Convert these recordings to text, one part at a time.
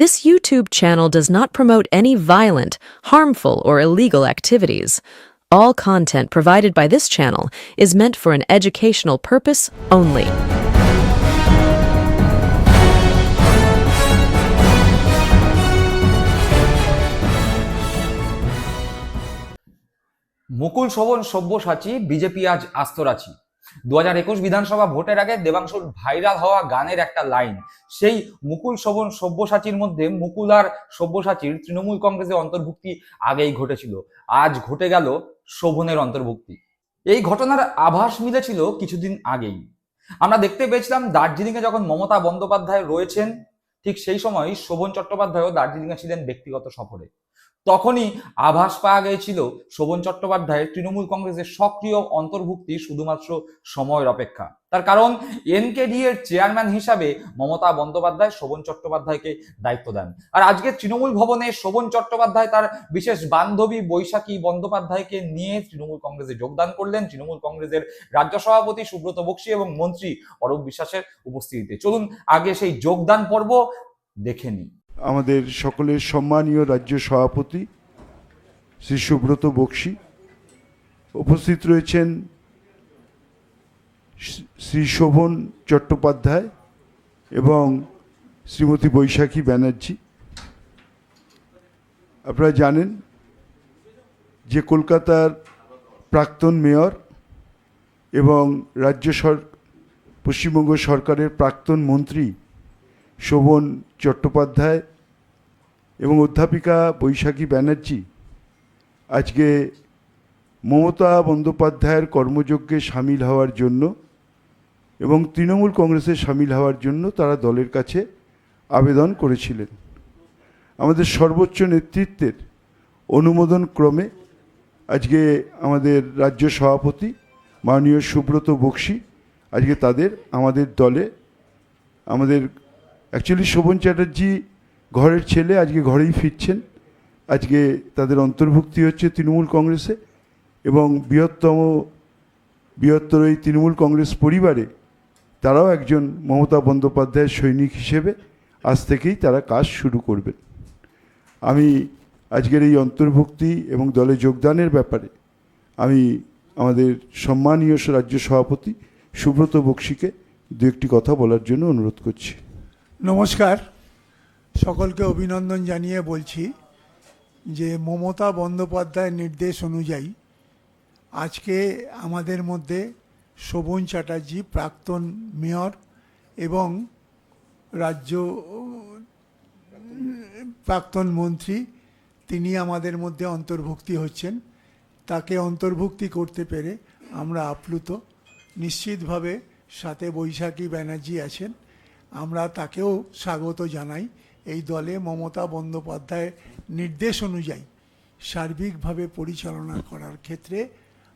This YouTube channel does not promote any violent, harmful, or illegal activities. All content provided by this channel is meant for an educational purpose only. Mukul Sovan Sabyasachi BJP আজ আস্তরাচি দু হাজার একুশ বিধানসভা ভোটের আগে দেবাংশুর viral হওয়া গানের একটা লাইন। সেই মুকুল শোভন সব্যসাচীর মধ্যে মুকুল আর সব্যসাচীর তৃণমূল কংগ্রেসের অন্তর্ভুক্তি আগেই ঘটেছিল। আজ ঘটে গেল শোভনের অন্তর্ভুক্তি। এই ঘটনার আভাস মিলেছিল কিছুদিন আগেই। আমরা দেখতে পেয়েছিলাম দার্জিলিংয়ে যখন মমতা বন্দ্যোপাধ্যায় রয়েছেন, ঠিক সেই সময় শোভন চট্টোপাধ্যায়ও দার্জিলিংয়ে ছিলেন ব্যক্তিগত সফরে। তখনই আভাস পাওয়া গিয়েছিল শোভন চট্টোপাধ্যায়ের তৃণমূল কংগ্রেসের সক্রিয় অন্তর্ভুক্তি শুধুমাত্র সময়ের অপেক্ষা। তার কারণ, এনকেডি এর চেয়ারম্যান হিসাবে মমতা বন্দ্যোপাধ্যায় শোভন চট্টোপাধ্যায়কে দায়িত্ব দেন। আর আজকে তৃণমূল ভবনে শোভন চট্টোপাধ্যায় তার বিশেষ বান্ধবী বৈশাখী বন্দ্যোপাধ্যায়কে নিয়ে তৃণমূল কংগ্রেসে যোগদান করলেন। তৃণমূল কংগ্রেসের রাজ্য সভাপতি সুব্রত বক্সী এবং মন্ত্রী অরূপ বিশ্বাসের উপস্থিতিতে। চলুন আগে সেই যোগদান পর্ব দেখে নিই। আমাদের সকলের সম্মানীয় রাজ্য সভাপতি শ্রী সুব্রত বক্সী। উপস্থিত রয়েছেন শ্রী- শোভন চট্টোপাধ্যায় এবং শ্রীমতী বৈশাখী ব্যানার্জি। আপনারা জানেন যে কলকাতার প্রাক্তন মেয়র এবং রাজ্য সর, পশ্চিমবঙ্গ সরকারের প্রাক্তন মন্ত্রী শোভন চট্টোপাধ্যায় এবং অধ্যাপিকা বৈশাখী ব্যানার্জি আজকে মমতা বন্দ্যোপাধ্যায়ের কর্মযজ্ঞে সামিল হওয়ার জন্য এবং তৃণমূল কংগ্রেসে সামিল হওয়ার জন্য তারা দলের কাছে আবেদন করেছিলেন। আমাদের সর্বোচ্চ নেতৃত্বের অনুমোদন ক্রমে আজকে আমাদের রাজ্য সভাপতি মাননীয় সুব্রত বক্সী আজকে তাদের, আমাদের দলে, আমাদের অ্যাকচুয়ালি শোভন চ্যাটার্জি ঘরের ছেলে, আজকে ঘরেই ফিরছেন। আজকে তাদের অন্তর্ভুক্তি হচ্ছে তৃণমূল কংগ্রেসে এবং বৃহত্তম, বৃহত্তর এই তৃণমূল কংগ্রেস পরিবারে তারাও একজন মমতা বন্দ্যোপাধ্যায়ের সৈনিক হিসেবে আজ থেকেই তারা কাজ শুরু করবেন। আমি আজকের এই অন্তর্ভুক্তি এবং দলে যোগদানের ব্যাপারে আমি আমাদের সম্মানীয় রাজ্য সভাপতি সুব্রত বক্সীকে দু একটি কথা বলার জন্য অনুরোধ করছি। নমস্কার। সকলকে অভিনন্দন জানিয়ে বলছি যে মমতা বন্দ্যোপাধ্যায়ের নির্দেশ অনুযায়ী আজকে আমাদের মধ্যে শোভন চ্যাটার্জি, প্রাক্তন মেয়র এবং রাজ্য, প্রাক্তন মন্ত্রী তিনি আমাদের মধ্যে অন্তর্ভুক্তি হচ্ছেন। তাকে অন্তর্ভুক্তি করতে পেরে আমরা আপ্লুত। নিশ্চিতভাবে সাথে বৈশাখী ব্যানার্জি আছেন। আমরা তাকেও স্বাগত জানাই। এই দলে মমতা বন্দ্যোপাধ্যায়ের নির্দেশ অনুযায়ী সার্বিকভাবে পরিচালনা করার ক্ষেত্রে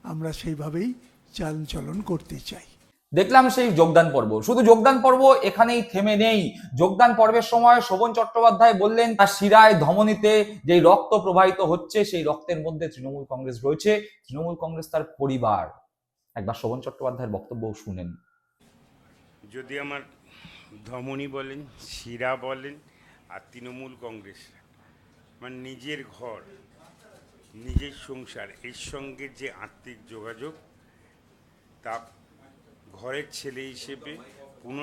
আমরা সেইভাবেই চালচলন করতে চাই। দেখলাম সেই যোগদান পর্ব। শুধু যোগদান পর্ব এখানেই থেমে নেই। যোগদান পর্বের সময় শোভন চট্টোপাধ্যায় বললেন তার শিরায় ধমনীতে যেই রক্ত প্রবাহিত হচ্ছে সেই রক্তের মধ্যে তৃণমূল কংগ্রেস রয়েছে। তৃণমূল কংগ্রেস তার পরিবার। একবার শোভন চট্টোপাধ্যায়ের বক্তব্য শুনেন। যদি আমার ধমনী বলেন, শিরা বলেন আর তৃণমূল কংগ্রেস। মানে নিজের ঘর, নিজের সংসার, এর সঙ্গে যে আত্মিক যোগাযোগ, তা ঘরের ছেলে হিসেবে পুনঃ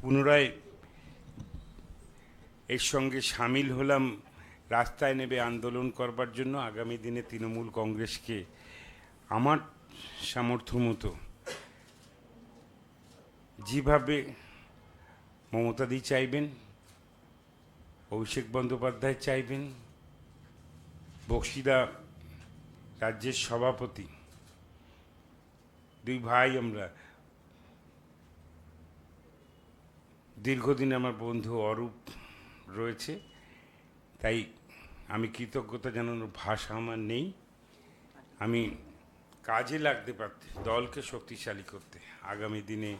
পুনরায় এর সঙ্গে সামিল হলাম, রাস্তায় নেবে আন্দোলন করবার জন্য আগামী দিনে তৃণমূল কংগ্রেসকে আমার সামর্থ্য মতো যেভাবে মমতাদি চাইবেন, অভিষেক বন্দ্যোপাধ্যায় চাইবেন, বক্সিদা রাজ্যের সভাপতি, দুই ভাই আমরা, দীর্ঘদিন আমার বন্ধু অরূপ রয়েছে, তাই আমি কৃতজ্ঞতা জানানোর ভাষা আমার নেই। আমি কাজে লাগতে পারতে, দলকে শক্তিশালী করতে, আগামী দিনে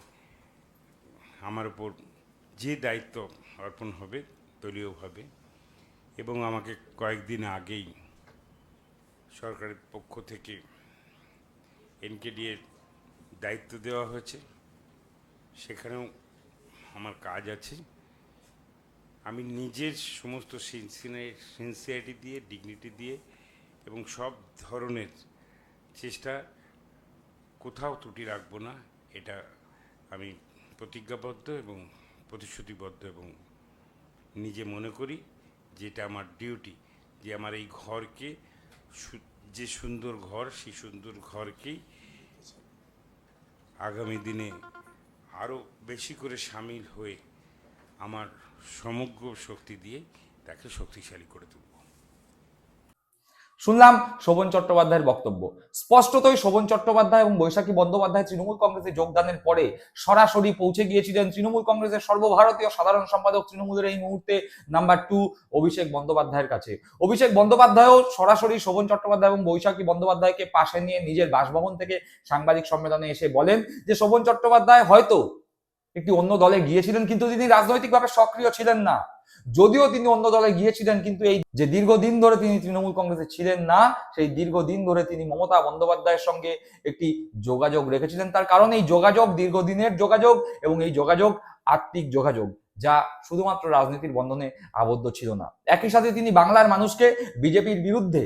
আমার উপর যে দায়িত্ব অর্পণ হবে দলীয়ভাবে এবং আমাকে কয়েকদিন আগেই সরকারের পক্ষ থেকে এনকেডি এর দায়িত্ব দেওয়া হয়েছে। সেখানেও আমার কাজ আছে। আমি নিজের সমস্ত সিনসিয়ারিটি দিয়ে, ডিগনিটি দিয়ে, এবং সব ধরনের চেষ্টা কোথাও ত্রুটি রাখব না, এটা আমি প্রতিজ্ঞাবদ্ধ এবং প্রতিশ্রুতিবদ্ধ এবং নিজে মনে করি যেটা আমার ডিউটি যে আমার এই ঘরকে যে সুন্দর ঘর, সেই সুন্দর ঘরকেই আগামী দিনে আরও বেশি করে সামিল হয়ে আমার সমগ্র শক্তি দিয়ে তাকে শক্তিশালী করে তুলব। শুনলাম শোভন চট্টোপাধ্যায়ের বক্তব্য। স্পষ্টতই শোভন চট্টোপাধ্যায় এবং বৈশাখী বন্দ্যোপাধ্যায় তৃণমূল কংগ্রেসে যোগদানের পরে সরাসরি পৌঁছে গিয়েছিলেন তৃণমূল কংগ্রেসের সর্বভারতীয় সাধারণ সম্পাদক তৃণমূলের এই মুহূর্তে নাম্বার টু অভিষেক বন্দ্যোপাধ্যায়ের কাছে। অভিষেক বন্দ্যোপাধ্যায়ও সরাসরি শোভন চট্টোপাধ্যায় এবং বৈশাখী বন্দ্যোপাধ্যায়কে পাশে নিয়ে নিজের বাসভবন থেকে সাংবাদিক সম্মেলনে এসে বলেন যে শোভন চট্টোপাধ্যায় হয়তো একটি অন্য দলে গিয়েছিলেন কিন্তু তিনি রাজনৈতিকভাবে সক্রিয় ছিলেন না। যদিও তিনি অন্য দলে গিয়েছিলেন কিন্তু এই যে দীর্ঘদিন ধরে তিনি তৃণমূল কংগ্রেসে ছিলেন না, সেই দীর্ঘদিন ধরে তিনি মমতা বন্দ্যোপাধ্যায়ের সঙ্গে একটি যোগাযোগ রেখেছিলেন। তার কারণ এই যোগাযোগ, দীর্ঘদিনের যোগাযোগ এবং এই যোগাযোগ আত্মিক যোগাযোগ, যা শুধুমাত্র রাজনীতির বন্ধনে আবদ্ধ ছিল না। একই সাথে তিনি বাংলার মানুষকে বিজেপির বিরুদ্ধে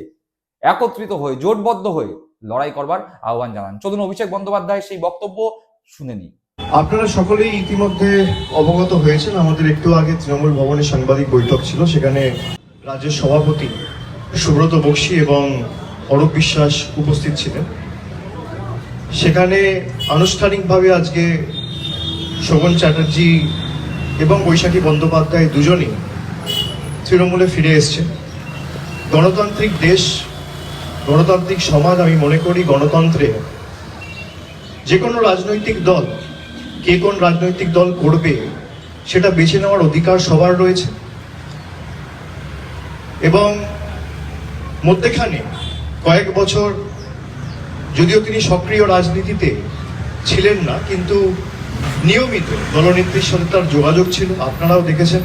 একত্রিত হয়ে, জোটবদ্ধ হয়ে লড়াই করবার আহ্বান জানান। চলুন অভিষেক বন্দ্যোপাধ্যায়ের সেই বক্তব্য শুনে নিই। আপনারা সকলেই ইতিমধ্যে অবগত হয়েছেন, আমাদের একটু আগে তৃণমূল ভবনে সাংবাদিক বৈঠক ছিল, সেখানে রাজ্যের সভাপতি সুব্রত বক্সী এবং অরূপ বিশ্বাস উপস্থিত ছিলেন। সেখানে আনুষ্ঠানিকভাবে আজকে শোভন চ্যাটার্জি এবং বৈশাখী বন্দ্যোপাধ্যায় দুজনই তৃণমূলে ফিরে এসছেন। গণতান্ত্রিক দেশ, গণতান্ত্রিক সমাজ আমি মনে করি গণতন্ত্রে যে কোনো রাজনৈতিক দল কে কোন রাজনৈতিক দল করবে, সেটা বেছে নেওয়ার অধিকার সবার রয়েছে। এবং মধ্যেখানে কয়েক বছর যদিও তিনি সক্রিয় রাজনীতিতে ছিলেন না, কিন্তু নিয়মিত দলনেত্রীর সাথে তার যোগাযোগ ছিল, আপনারাও দেখেছেন।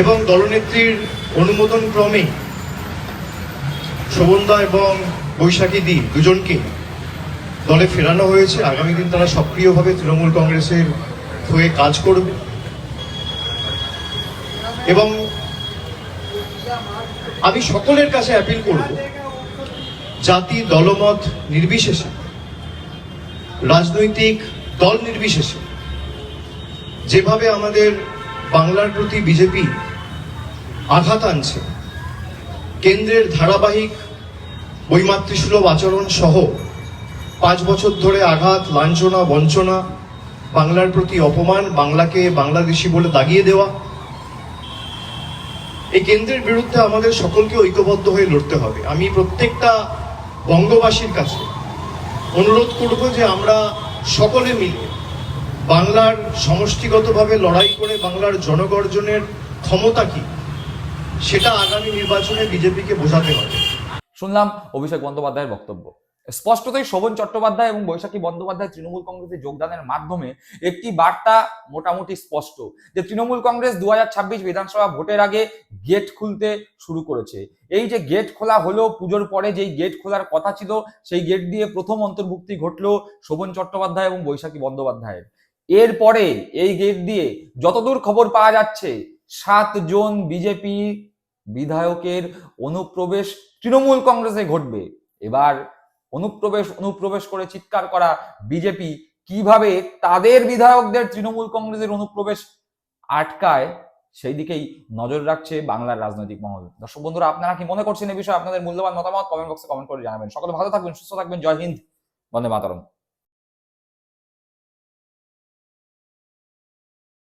এবং দলনেত্রীর অনুমোদন ক্রমেই শোভনদা এবং বৈশাখী দি দুজনকেই দলে ফেরানো হয়েছে। আগামী দিন তারা সক্রিয়ভাবে তৃণমূল কংগ্রেসের হয়ে কাজ করবে। এবং আমি সকলের কাছে অ্যাপিল করব, জাতি দলমত নির্বিশেষে, রাজনৈতিক দল নির্বিশেষে, যেভাবে আমাদের বাংলার প্রতি বিজেপি আঘাত আনছে, কেন্দ্রের ধারাবাহিক বৈমাতৃসুলভ আচরণ সহ পাঁচ বছর ধরে আঘাত, লাঞ্ছনা, বঞ্চনা, বাংলার প্রতি অপমান, বাংলাকে বাংলাদেশি বলে দাগিয়ে দেওয়া। এই কেন্দ্রের বিরুদ্ধে আমাদের সকলকে ঐক্যবদ্ধ হয়ে লড়তে হবে। আমি প্রত্যেকটা বঙ্গবাসীর কাছে অনুরোধ করব যে আমরা সকলে মিলে বাংলার সমষ্টিগতভাবে লড়াই করে বাংলার জনগর্জনের ক্ষমতা কি, সেটা আগামী নির্বাচনে বিজেপিকে বোঝাতে হবে। শুনলাম অভিষেক বন্দ্যোপাধ্যায়ের বক্তব্য। স্পষ্টতই শোভন চট্টোপাধ্যায় এবং বৈশাখী বন্দ্যোপাধ্যায় তৃণমূল কংগ্রেসে যোগদানের মাধ্যমে একটি বার্তা মোটামুটি স্পষ্ট যে তৃণমূল কংগ্রেস দুহাজার ছাব্বিশ বিধানসভা ভোটের আগে গেট খুলতে শুরু করেছে। এই যে গেট খোলা হলো, পুজোর পরে যেই গেট খোলার কথা ছিল, সেই গেট দিয়ে প্রথম অন্তর্ভুক্তি ঘটলো শোভন চট্টোপাধ্যায় এবং বৈশাখী বন্দ্যোপাধ্যায়ের। এরপরে এই গেট দিয়ে যতদূর খবর পাওয়া যাচ্ছে সাতজন বিজেপি বিধায়কের অনুপ্রবেশ তৃণমূল কংগ্রেসে ঘটবে। এবার অনুপ্রবেশ অনুপ্রবেশ করে চিৎকার করা বিজেপি, কীভাবে তাদের বিধায়কদের তৃণমূল কংগ্রেসের অনুপ্রবেশ আটকায়, সেই দিকেই নজর রাখছে বাংলার রাজনৈতিক মহল। দর্শক বন্ধুরা, আপনারা কি মনে করছেন এই বিষয়ে আপনাদের মূল্যবান মতামত? কমেন্ট বক্সে কমেন্ট করে জানাবেন। সকলে ভালো থাকবেন, সুস্থ থাকবেন। জয় হিন্দ। বন্দে মাতরম।